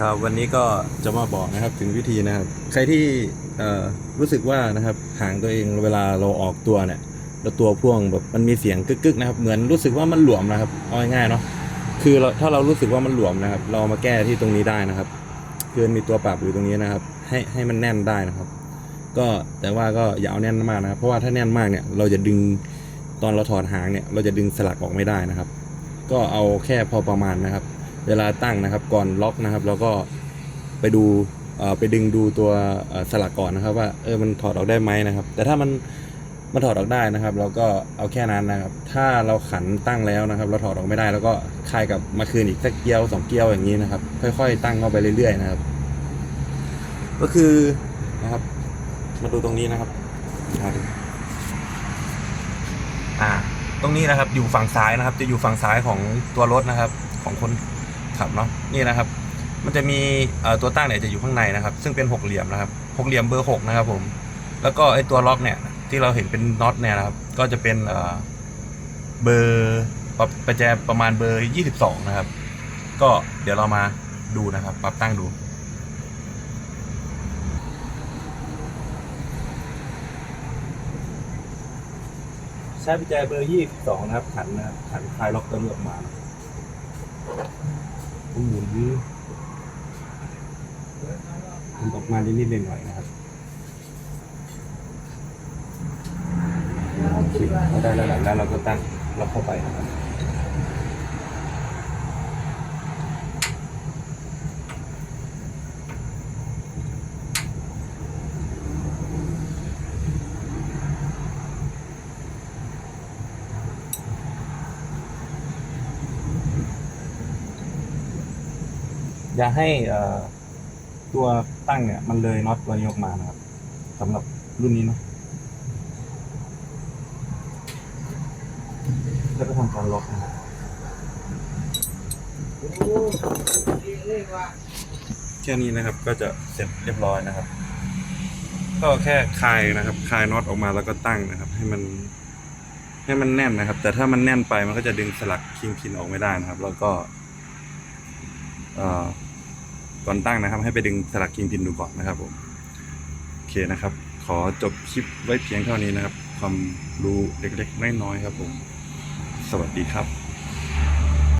ครับวันนี้ก็จะมาบอกนะครับถึงวิธีนะครับ ใครที่รู้สึกว่านะครับหางตัวเองเวลาเราออกตัวเนี่ยแล้วตัวพ่วงแบบมันมีเสียงกึกๆนะครับ เหมือนรู้สึกว่ามันหลวมนะครับเอาง่ายๆเนาะคือเราถ้าเรารู้สึกว่ามันหลวมนะครับ เรามาแก้ที่ตรงนี้ได้นะครับคือมีตัวปรับอยู่ตรงนี้นะครับ ให้ให้มันแน่นได้นะครับ ก็แต่ว่าก็อย่าเอาแน่นมากนะครับเพราะว่าถ้าแน่นมากเนี่ยเราจะดึงตอนเราถอดหางเนี่ย เราจะดึงสลักออกไม่ได้นะครับ ก็เอาแค่พอประมาณนะครับ เวลาตั้งนะครับก่อนล็อกนะครับเราก็ไปดูไปดึงดูตัวสลักก่อนนะครับ ว่าเออมันถอดออกได้ไหมนะครับ แต่ถ้ามันมันถอดออกได้นะครับ เราก็เอาแค่นั้นนะครับ ถ้าเราขันตั้งแล้วนะครับ เราถอดออกไม่ได้แล้วก็คลายกลับมาคืนอีกสักเกี้ยวสองเกี้ยวอย่างนี้นะครับ ค่อย ๆ ตั้งเข้าไปเรื่อยๆนะครับ ก็คือนะครับ มาดูตรงนี้นะครับอ่า ตรงนี้นะครับอยู่ฝั่งซ้ายนะครับ จะอยู่ฝั่งซ้ายของตัวรถนะครับ ของคน ขับเนาะนี่นะครับ มันจะมีตัวตั้งเนี่ยจะอยู่ข้างในนะครับ ซึ่งเป็นหกเหลี่ยมนะครับหกเหลี่ยมเบอร์หกนะครับผมแล้วก็ไอตัวล็อกเนี่ยที่เราเห็นเป็นน็อตเนี่ยนะครับ ก็จะเป็นเบอร์ปรับประแจประมาณเบอร์ยี่สิบสองนะครับ ก็เดี๋ยวเรามาดูนะครับ ปรับตั้งดูใช้กุญแจเบอร์ยี่สิบสองนะครับขันนะครับขันคลายล็อกตัวนี้ออกมา นะครับหมุนหมุนออกมานิดๆหน่อยๆนะครับเคพอได้แล้วแล้วเราก็ตั้งเราเข้าไปนะครับ อย่าให้ตัวตั้งเนี่ยมันเลยน็อตตัวนี้ออกมานะครับสำหรับรุ่นนี้นะแล้วก็ทำการล็อกนะครับแค่นี้นะครับก็จะเสร็จเรียบร้อยนะครับ ก็แค่คลายนะครับคลายน็อตออกมาแล้วก็ตั้งนะครับ ให้มันให้มันแน่นนะครับ แต่ถ้ามันแน่นไปมันก็จะดึงสลักคิงพินออกไม่ได้นะครับ แล้วก็เอ่อ ก่อนตั้งนะครับ ให้ไปดึงสลักคิงพินดูก่อนนะครับผมโอเคนะครับ ขอจบคลิปไว้เพียงเท่านี้นะครับ ความรู้เล็กๆน้อยๆครับผม สวัสดีครับ